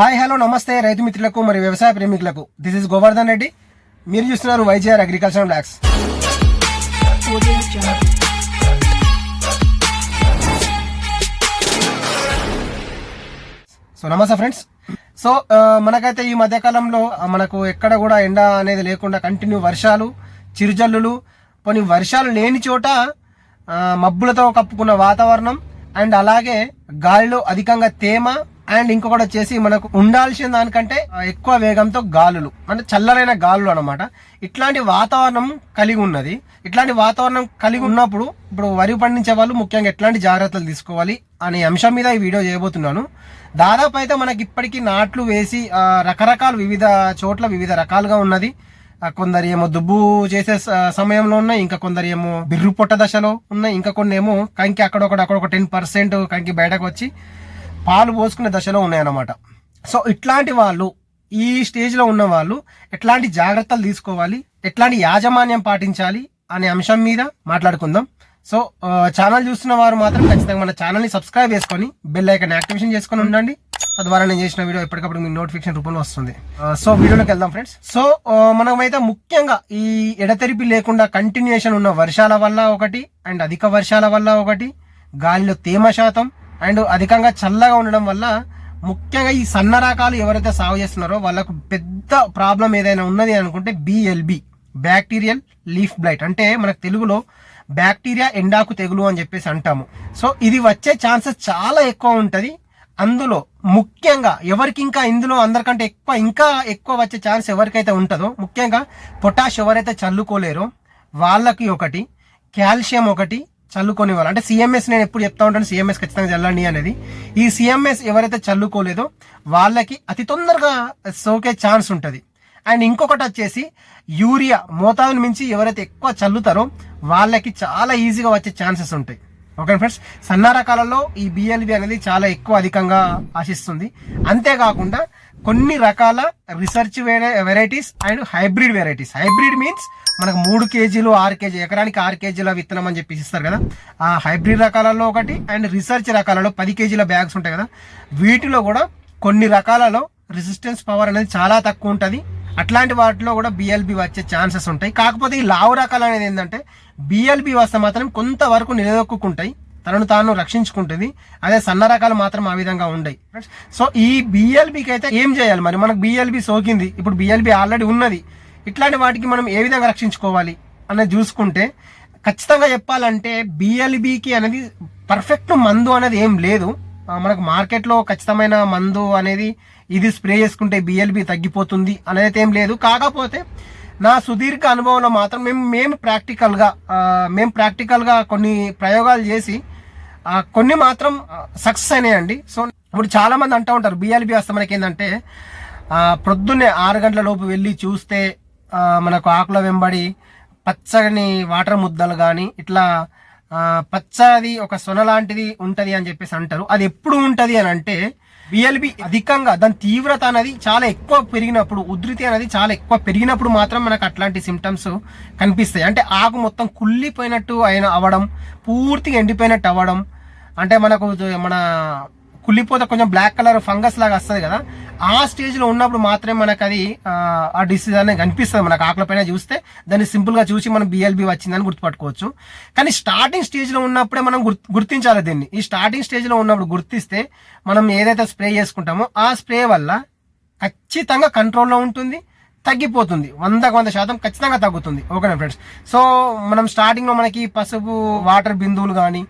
Hi hello నమస్తే రైతు మిత్రులకు మరియు వ్యవసాయ ప్రేమికులకు. This is Govardhan Reddy. మీరు చూస్తున్నారు వైజీఆర్ అగ్రికల్చర్ ల్యాక్స్ సో నమస్తే ఫ్రెండ్స్ సో మనకైతే ఈ మధ్య కాలంలో మనకు ఎక్కడ కూడా ఎండ అనేది లేకుండా కంటిన్యూ వర్షాలు చిరుజల్లులు కొన్ని వర్షాలు లేని చోట మబ్బులతో కప్పుకున్న వాతావరణం అండ్ అలాగే గాలిలో అధికంగా తేమ అండ్ ఇంకొకటి వచ్చేసి మనకు ఉండాల్సిన దానికంటే ఎక్కువ వేగంతో గాలులు అంటే చల్లరైన గాలులు అనమాట ఇట్లాంటి వాతావరణం కలిగి ఉన్నది. ఇట్లాంటి వాతావరణం కలిగి ఉన్నప్పుడు ఇప్పుడు వరి పండించే వాళ్ళు ముఖ్యంగా ఎట్లాంటి జాగ్రత్తలు తీసుకోవాలి అనే అంశం మీద ఈ వీడియో చేయబోతున్నాను. దాదాపు అయితే మనకి ఇప్పటికీ నాట్లు వేసి రకరకాలు రకరకాల వివిధ చోట్ల వివిధ రకాలుగా ఉన్నది. కొందరు ఏమో దుబ్బు చేసే స- సమయంలో ఉన్నాయి ఇంకా కొందరు ఏమో బిర్రు పొట్ట దశలో ఉన్నాయి ఇంకా కొన్ని ఏమో కంకి అక్కడొకటి అక్కడ ఒక టెన్ పర్సెంట్ కంకి బయటకు వచ్చి పాలు పోసుకునే దశలో ఉన్నాయన్నమాట. సో ఇట్లాంటి వాళ్ళు ఈ స్టేజ్లో ఉన్న వాళ్ళు ఎట్లాంటి జాగ్రత్తలు తీసుకోవాలి ఎట్లాంటి యాజమాన్యం పాటించాలి అనే అంశం మీద మాట్లాడుకుందాం. సో ఛానల్ చూస్తున్న వారు మాత్రం ఖచ్చితంగా మన ఛానల్ని సబ్స్క్రైబ్ చేసుకొని బెల్ ఐకన్ యాక్టివేషన్ చేసుకొని ఉండండి. తద్వారా నేను చేసిన వీడియో ఎప్పటికప్పుడు మీ నోటిఫికేషన్ రూపంలో వస్తుంది. సో వీడియోలోకి వెళ్దాం ఫ్రెండ్స్. సో మనమైతే ముఖ్యంగా ఈ ఎడతెరిపి లేకుండా కంటిన్యూషన్ ఉన్న వర్షాల వల్ల ఒకటి అండ్ అధిక వర్షాల వల్ల ఒకటి గాలిలో తేమ శాతం అండ్ అధికంగా చల్లగా ఉండడం వల్ల ముఖ్యంగా ఈ సన్న రకాలు ఎవరైతే సాగు చేస్తున్నారో వాళ్ళకు పెద్ద ప్రాబ్లం ఏదైనా ఉన్నది అనుకుంటే బిఎల్బి బ్యాక్టీరియల్ లీఫ్ బ్లైట్ అంటే మనకు తెలుగులో బ్యాక్టీరియా ఎండాకు తెగులు అని చెప్పేసి అంటాము. సో ఇది వచ్చే ఛాన్సెస్ చాలా ఎక్కువ ఉంటుంది. అందులో ముఖ్యంగా ఎవరికి ఇంకా ఇందులో అందరికంటే ఎక్కువ ఇంకా ఎక్కువ వచ్చే ఛాన్స్ ఎవరికైతే ఉంటుందో ముఖ్యంగా పొటాష్ ఎవరైతే చల్లుకోలేరో వాళ్ళకి ఒకటి కాల్షియం ఒకటి చల్లుకొని వాళ్ళు అంటే సిఎంఎస్ నేను ఎప్పుడు చెప్తా ఉంటాను సిఎంఎస్ ఖచ్చితంగా చల్లండి అనేది. ఈ సిఎంఎస్ ఎవరైతే చల్లుకోలేదో వాళ్ళకి అతి తొందరగా సోకే ఛాన్స్ ఉంటుంది. అండ్ ఇంకొకటి వచ్చేసి యూరియా మోతాదుని మించి ఎవరైతే ఎక్కువ చల్లుతారో వాళ్ళకి చాలా ఈజీగా వచ్చే ఛాన్సెస్ ఉంటాయి. Okay friends? సన్న రకాలలో ఈ బిఎల్బి అనేది చాలా ఎక్కువ అధికంగా ఆశిస్తుంది. అంతేకాకుండా కొన్ని రకాల research varieties and hybrid varieties hybrid means మనకు మూడు కేజీలు ఆరు కేజీ ఎకరానికి ఆరు కేజీల విత్తనం అని చెప్పి ఇస్తారు కదా. ఆ హైబ్రిడ్ రకాలలో ఒకటి అండ్ రీసెర్చ్ రకాలలో పది కేజీల బ్యాగ్స్ ఉంటాయి కదా. వీటిలో కూడా కొన్ని రకాలలో రెసిస్టెన్స్ పవర్ అనేది చాలా తక్కువ ఉంటుంది. అట్లాంటి వాటిలో కూడా బిఎల్బి వచ్చే ఛాన్సెస్ ఉంటాయి. కాకపోతే ఈ లావు రకాలు అనేది ఏంటంటే బిఎల్బి వస్తే మాత్రం కొంతవరకు నిలదొక్కుంటాయి తనను తాను రక్షించుకుంటుంది. అదే సన్న రకాలు మాత్రం ఆ విధంగా ఉండయి. సో ఈ బిఎల్బికి అయితే ఏం చేయాలి మరి? మనకు బిఎల్బి సోకింది. ఇప్పుడు బిఎల్బి ఆల్రెడీ ఉన్నది. ఇట్లాంటి వాటికి మనం ఏ విధంగా రక్షించుకోవాలి అనేది చూసుకుంటే ఖచ్చితంగా చెప్పాలంటే బిఎల్బికి అనేది పర్ఫెక్ట్ మందు అనేది ఏం లేదు. మనకు మార్కెట్లో ఖచ్చితమైన మందు అనేది ఇది స్ప్రే చేసుకుంటే బిఎల్బి తగ్గిపోతుంది అనేది ఏం లేదు. కాకపోతే నా సుదీర్ఘ అనుభవంలో మాత్రం మేము మేము ప్రాక్టికల్గా మేము ప్రాక్టికల్గా కొన్ని ప్రయోగాలు చేసి కొన్ని మాత్రం సక్సెస్ అయినాయండి. సో ఇప్పుడు చాలా మంది అంటూ ఉంటారు బిఎల్బి వస్తే మనకి ఏంటంటే ప్రొద్దున్నే ఆరు గంటల లోపు వెళ్ళి చూస్తే మనకు ఆకుల వెంబడి పచ్చని వాటర్ ముద్దలు కానీ ఇట్లా పచ్చది ఒక సొన లాంటిది ఉంటుంది అని చెప్పేసి అంటారు. అది ఎప్పుడు ఉంటుంది అని అంటే బిఎల్బి అధికంగా దాని తీవ్రత అనేది చాలా ఎక్కువ పెరిగినప్పుడు ఉధృతి అనేది చాలా ఎక్కువ పెరిగినప్పుడు మాత్రం మనకు అట్లాంటి సిమ్టమ్స్ కనిపిస్తాయి. అంటే ఆకు మొత్తం కుళ్ళిపోయినట్టు అయిన అవ్వడం పూర్తిగా ఎండిపోయినట్టు అవ్వడం అంటే మనకు మన కుళ్ళిపోతే కొంచెం బ్లాక్ కలర్ ఫంగస్ లాగా వస్తుంది కదా ఆ స్టేజ్లో ఉన్నప్పుడు మాత్రమే మనకు అది ఆ, ఆ డిసీజ్ అనేది కనిపిస్తుంది. మనకు ఆకలిపైన పైన చూస్తే దాన్ని సింపుల్గా చూసి మనం బిఎల్బి వచ్చిందని గుర్తుపట్టుకోవచ్చు. కానీ స్టార్టింగ్ స్టేజ్లో ఉన్నప్పుడే మనం గుర్తు- గుర్తించాలి దీన్ని. ఈ స్టార్టింగ్ స్టేజ్లో ఉన్నప్పుడు గుర్తిస్తే మనం ఏదైతే స్ప్రే చేసుకుంటామో ఆ స్ప్రే వల్ల ఖచ్చితంగా కంట్రోల్లో ఉంటుంది తగ్గిపోతుంది. వందకు వంద శాతం ఖచ్చితంగా తగ్గుతుంది. ఓకేనా ఫ్రెండ్స్ సో మనం స్టార్టింగ్లో మనకి పసుపు వాటర్ బిందువులు కానీ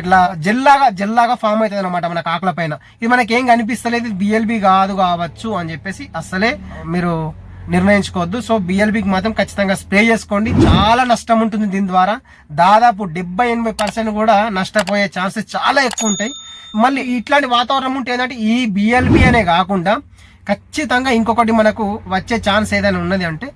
ఇట్లా జెల్లాగా జెల్లాగా ఫామ్ అవుతుంది అనమాట మన కాకుల పైన. ఇది మనకి ఏం కనిపిస్తలేదు బిఎల్బి కాదు కావచ్చు అని చెప్పేసి అసలే మీరు నిర్ణయించుకోవద్దు. సో బిఎల్బికి మాత్రం ఖచ్చితంగా స్ప్రే చేసుకోండి. చాలా నష్టం ఉంటుంది దీని ద్వారా. దాదాపు డెబ్బై ఎనభై పర్సెంట్ కూడా నష్టపోయే ఛాన్సెస్ చాలా ఎక్కువ ఉంటాయి. మళ్ళీ ఇట్లాంటి వాతావరణం ఉంటే ఏంటంటే ఈ బిఎల్బి అనే కాకుండా ఖచ్చితంగా ఇంకొకటి మనకు వచ్చే ఛాన్స్ ఏదైనా ఉన్నది అంటే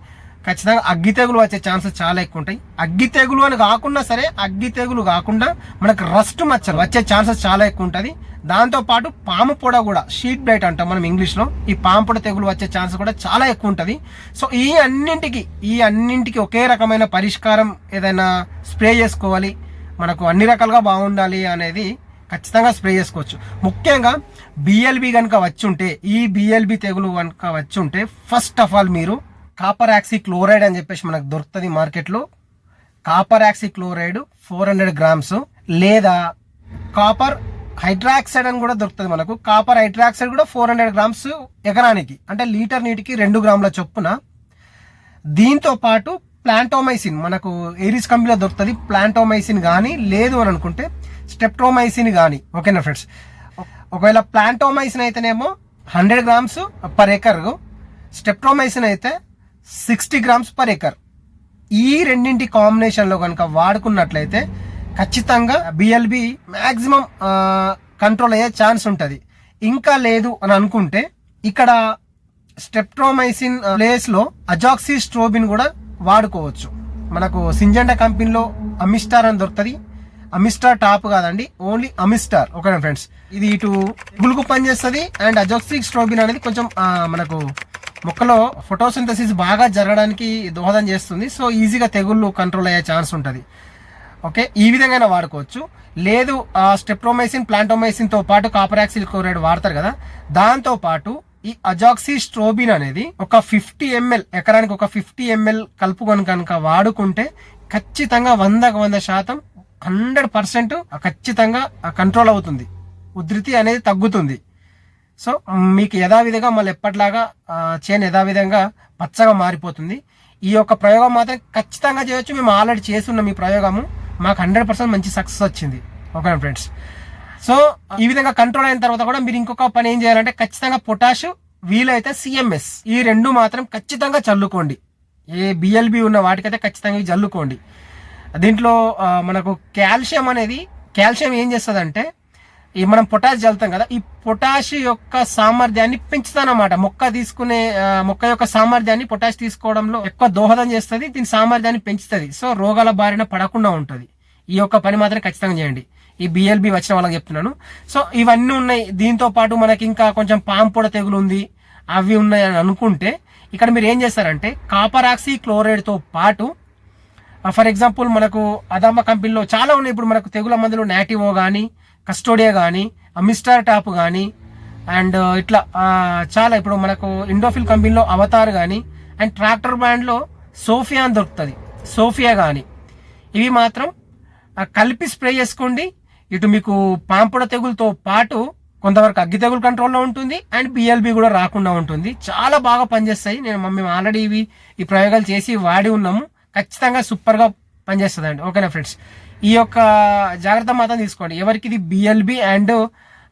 ఖచ్చితంగా అగ్గి తెగులు వచ్చే ఛాన్సెస్ చాలా ఎక్కువ ఉంటాయి. అగ్గి తెగులు అని కాకుండా సరే అగ్గి తెగులు కాకుండా మనకు రస్ట్ మచ్చలు వచ్చే ఛాన్సెస్ చాలా ఎక్కువ ఉంటుంది. దాంతో పాటు పాము పొడ కూడా షీట్ బ్లైట్ అంటాం మనం ఇంగ్లీష్లో. ఈ పాము పొడ తెగులు వచ్చే ఛాన్స్ కూడా చాలా ఎక్కువ ఉంటుంది. సో ఈ అన్నింటికి ఈ అన్నింటికి ఒకే రకమైన పరిష్కారం ఏదైనా స్ప్రే చేసుకోవాలి. మనకు అన్ని రకాలుగా బాగుండాలి అనేది ఖచ్చితంగా స్ప్రే చేసుకోవచ్చు. ముఖ్యంగా బిఎల్బి కనుక వచ్చి ఉంటే ఈ బిఎల్బి తెగులు కనుక వచ్చి ఉంటే ఫస్ట్ ఆఫ్ ఆల్ మీరు కాపర్ యాక్సీ క్లోరైడ్ అని చెప్పేసి మనకు దొరుకుతుంది మార్కెట్లో. Copper oxychloride four hundred grams లేదా కాపర్ హైడ్రాక్సైడ్ అని కూడా దొరుకుతుంది మనకు. కాపర్ హైడ్రాక్సైడ్ కూడా ఫోర్ హండ్రెడ్ గ్రామ్స్ ఎకరానికి అంటే లీటర్ నీటికి రెండు గ్రాముల చొప్పున. దీంతో పాటు ప్లాంటోమైసిన్ మనకు ఏరిస్ కంపెనీలో దొరుకుతుంది ప్లాంటోమైసిన్ కానీ లేదు అని అనుకుంటే స్టెప్ట్రోమైసిన్ కానీ ఓకేనా ఫ్రెండ్స్? ఒకవేళ ప్లాంటోమైసిన్ అయితేనేమో hundred grams per acre streptomycin అయితే సిక్స్టీ గ్రామ్స్ పర్ ఎకర్. ఈ రెండింటి కాంబినేషన్లో కనుక వాడుకున్నట్లయితే ఖచ్చితంగా బిఎల్బి మ్యాక్సిమం కంట్రోల్ అయ్యే ఛాన్స్ ఉంటుంది. ఇంకా లేదు అని అనుకుంటే ఇక్కడ స్టెప్ట్రోమైసిన్ ప్లేస్లో అజాక్సీ స్ట్రోబిన్ కూడా వాడుకోవచ్చు. మనకు సింజెండా కంపెనీలో అమిస్టార్ అని దొరుకుతుంది. అమిస్టార్ టాప్ కాదండి ఓన్లీ అమిస్టార్ ఓకేనా ఫ్రెండ్స్ ఇది ఇటు గులుగు పనిచేస్తుంది అండ్ అజాక్సీ స్ట్రోబిన్ అనేది కొంచెం మనకు మొక్కలో ఫోటోసింథసిస్ బాగా జరగడానికి దోహదం చేస్తుంది. సో ఈజీగా తెగుళ్ళు కంట్రోల్ అయ్యే ఛాన్స్ ఉంటుంది. ఓకే? ఈ విధంగా వాడుకోవచ్చు. లేదు ఆ స్టెప్రోమైసిన్ ప్లాంటోమైసిన్తో పాటు కాపరాక్సిల్ క్లోరైడ్ వాడతారు కదా దాంతో పాటు ఈ అజాక్సీ స్ట్రోబిన్ అనేది ఒక ఫిఫ్టీ ఎంఎల్ ఎకరానికి ఒక ఫిఫ్టీ ఎంఎల్ కలుపుకొని కనుక వాడుకుంటే ఖచ్చితంగా వందకు వంద శాతం హండ్రెడ్ పర్సెంట్ ఖచ్చితంగా కంట్రోల్ అవుతుంది. ఉధృతి అనేది తగ్గుతుంది. సో మీకు యథావిధిగా మళ్ళీ ఎప్పటిలాగా చేను యథావిధంగా పచ్చగా మారిపోతుంది. ఈ యొక్క ప్రయోగం మాత్రం ఖచ్చితంగా చేయొచ్చు. మేము ఆల్రెడీ చేస్తున్నాం ఈ ప్రయోగము. మాకు హండ్రెడ్ పర్సెంట్ మంచి సక్సెస్ వచ్చింది. Okay friends? సో ఈ విధంగా కంట్రోల్ అయిన తర్వాత కూడా మీరు ఇంకొక పని ఏం చేయాలంటే ఖచ్చితంగా పొటాష్ వీలైతే సిఎంఎస్ ఈ రెండు మాత్రం ఖచ్చితంగా చల్లుకోండి. ఏ బిఎల్బి ఉన్న వాటికైతే ఖచ్చితంగా ఇవి చల్లుకోండి. దీంట్లో మనకు కాల్షియం అనేది కాల్షియం ఏం చేస్తుందంటే అంటే మనం పొటాష్ చల్లుతాం కదా ఈ పొటాష్ యొక్క సామర్థ్యాన్ని పెంచుతానమాట మొక్క తీసుకునే మొక్క యొక్క సామర్థ్యాన్ని పొటాష్ తీసుకోవడంలో ఎక్కువ దోహదం చేస్తుంది దీని సామర్థ్యాన్ని పెంచుతుంది. సో రోగాల బారిన పడకుండా ఉంటుంది. ఈ యొక్క పని మాత్రం ఖచ్చితంగా చేయండి. ఈ బిఎల్బి వచ్చిన వాళ్ళకి చెప్తున్నాను. సో ఇవన్నీ ఉన్నాయి. దీంతో పాటు మనకి ఇంకా కొంచెం పాంపొడ తెగులు ఉంది. అవి ఉన్నాయి అని అనుకుంటే ఇక్కడ మీరు ఏం చేస్తారంటే కాపరాక్సీ క్లోరైడ్తో పాటు ఫర్ ఎగ్జాంపుల్ మనకు అదమ్మ కంపెనీలో చాలా ఉన్నాయి. ఇప్పుడు మనకు తెగుల మందులు నాటివో కానీ కస్టోడియా కానీ మిస్టర్ టాప్ కానీ అండ్ ఇట్లా చాలా ఇప్పుడు మనకు ఇండోఫిల్ కంపెనీలో అవతార్ కానీ అండ్ ట్రాక్టర్ బ్రాండ్లో సోఫియా అని దొరుకుతుంది. సోఫియా కానీ ఇవి మాత్రం కలిపి స్ప్రే చేసుకోండి. ఇటు మీకు పాంపుడ తెగులతో పాటు కొంతవరకు అగ్గి తెగులు కంట్రోల్లో ఉంటుంది అండ్ బిఎల్బి కూడా రాకుండా ఉంటుంది. చాలా బాగా పనిచేస్తాయి. నేను మేము ఆల్రెడీ ఇవి ఈ ప్రయోగాలు చేసి వాడి ఉన్నాము. ఖచ్చితంగా సూపర్గా పనిచేస్తుందండి. ఓకేనా ఫ్రెండ్స్? ఈ యొక్క జాగ్రత్త మాత్రం తీసుకోండి. ఎవరికి ఇది బిఎల్బి అండ్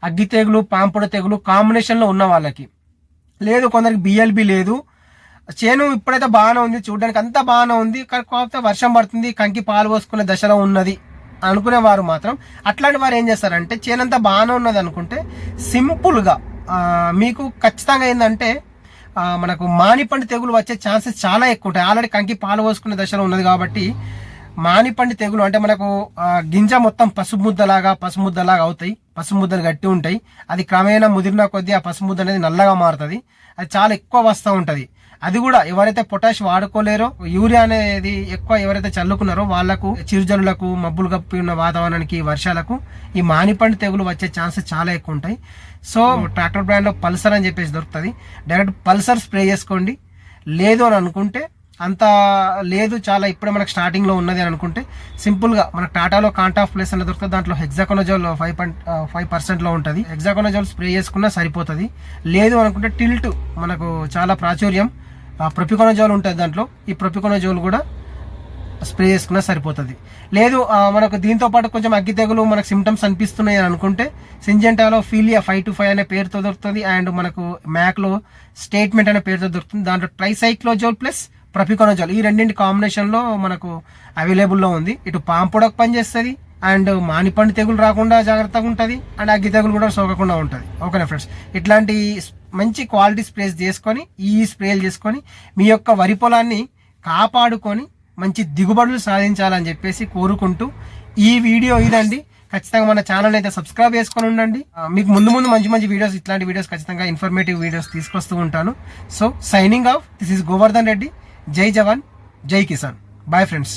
అగ్గి తెగులు పాంపుడు తెగులు కాంబినేషన్లో ఉన్న వాళ్ళకి. లేదు కొందరికి బిఎల్బి లేదు. చేను ఇప్పుడైతే బాగానే ఉంది. చూడడానికి అంతా బాగానే ఉంది. కాకపోతే వర్షం పడుతుంది కంకి పాలు పోసుకునే దశలో ఉన్నది అనుకునే వారు మాత్రం. అట్లాంటి వారు ఏం చేస్తారంటే చేనంతా బాగానే ఉన్నది అనుకుంటే సింపుల్గా మీకు ఖచ్చితంగా ఏంటంటే మనకు మానిపండు తెగులు వచ్చే ఛాన్సెస్ చాలా ఎక్కువ ఉంటాయి. ఆల్రెడీ కంకి పాలు పోసుకునే దశలో ఉన్నది కాబట్టి మానిపండి తెగులు అంటే మనకు గింజ మొత్తం పసుపు పసుముద్దలాగా పసుపు అవుతాయి. పసుపు ముద్దలు గట్టి ఉంటాయి. అది క్రమేణా ముదిరిన కొద్దీ ఆ పసుపు ముద్ద అనేది నల్లగా మారుతుంది. అది చాలా ఎక్కువ వస్తూ ఉంటుంది. అది కూడా ఎవరైతే పొటాష్ వాడుకోలేరో యూరియా అనేది ఎక్కువ ఎవరైతే చల్లుకున్నారో వాళ్ళకు చిరుజనులకు మబ్బులు కప్పి ఉన్న వాతావరణానికి వర్షాలకు ఈ మానిపండు తెగులు వచ్చే ఛాన్సెస్ చాలా ఎక్కువ ఉంటాయి. సో ట్రాక్టర్ బ్రాండ్లో పల్సర్ అని చెప్పేసి దొరుకుతుంది. డైరెక్ట్ పల్సర్ స్ప్రే చేసుకోండి. లేదు అని అనుకుంటే అంత లేదు చాలా ఇప్పుడే మనకు స్టార్టింగ్లో ఉన్నది అని అనుకుంటే సింపుల్గా మనకు టాటాలో కాంటాఫ్ ప్లేస్ అనేది దొరుకుతుంది. దాంట్లో హెగ్జాకోనజోల్ ఫైవ్ పాయింట్ ఫైవ్ పర్సెంట్లో ఉంటుంది. హెగ్జాకోనజోల్ స్ప్రే చేసుకున్నా సరిపోతుంది. లేదు అనుకుంటే టిల్ట్ మనకు చాలా ప్రాచుర్యం. ప్రొపికోనజోల్ ఉంటుంది దాంట్లో. ఈ ప్రొపికోనజోల్ కూడా స్ప్రే చేసుకున్నా సరిపోతుంది. లేదు మనకు దీంతో పాటు కొంచెం అగ్గి తెగులు మనకు సిమ్టమ్స్ అనిపిస్తున్నాయి అని అనుకుంటే సింజెంటాలో ఫీలియా ఫైవ్ టు ఫైవ్ అనే పేరుతో దొరుకుతుంది. అండ్ మనకు మ్యాక్లో స్టేట్మెంట్ అనే పేరుతో దొరుకుతుంది. దాంట్లో ట్రైసైక్లోజోల్ ప్లస్ ప్రపికొనజాల్. ఈ రెండింటి కాంబినేషన్లో మనకు అవైలబుల్లో ఉంది. ఇటు పాంపొడకు పనిచేస్తుంది అండ్ మానిపండు తెగులు రాకుండా జాగ్రత్తగా ఉంటుంది అండ్ అగ్గి తెగులు కూడా సోకకుండా ఉంటుంది. ఓకేనా ఫ్రెండ్స్ ఇట్లాంటి మంచి క్వాలిటీ స్ప్రేస్ చేసుకొని ఈ స్ప్రేలు చేసుకొని మీ యొక్క వరి పొలాన్ని కాపాడుకొని మంచి దిగుబడులు సాధించాలని చెప్పేసి కోరుకుంటూ ఈ వీడియో ఇదండి. ఖచ్చితంగా మన ఛానల్ అయితే సబ్స్క్రైబ్ చేసుకొని ఉండండి. మీకు ముందు ముందు మంచి మంచి వీడియోస్ ఇట్లాంటి వీడియోస్ ఖచ్చితంగా ఇన్ఫర్మేటివ్ వీడియోస్ తీసుకొస్తూ ఉంటాను. So signing off this is Govardhan Reddy జై జవాన్ జై కిసాన్. Bye friends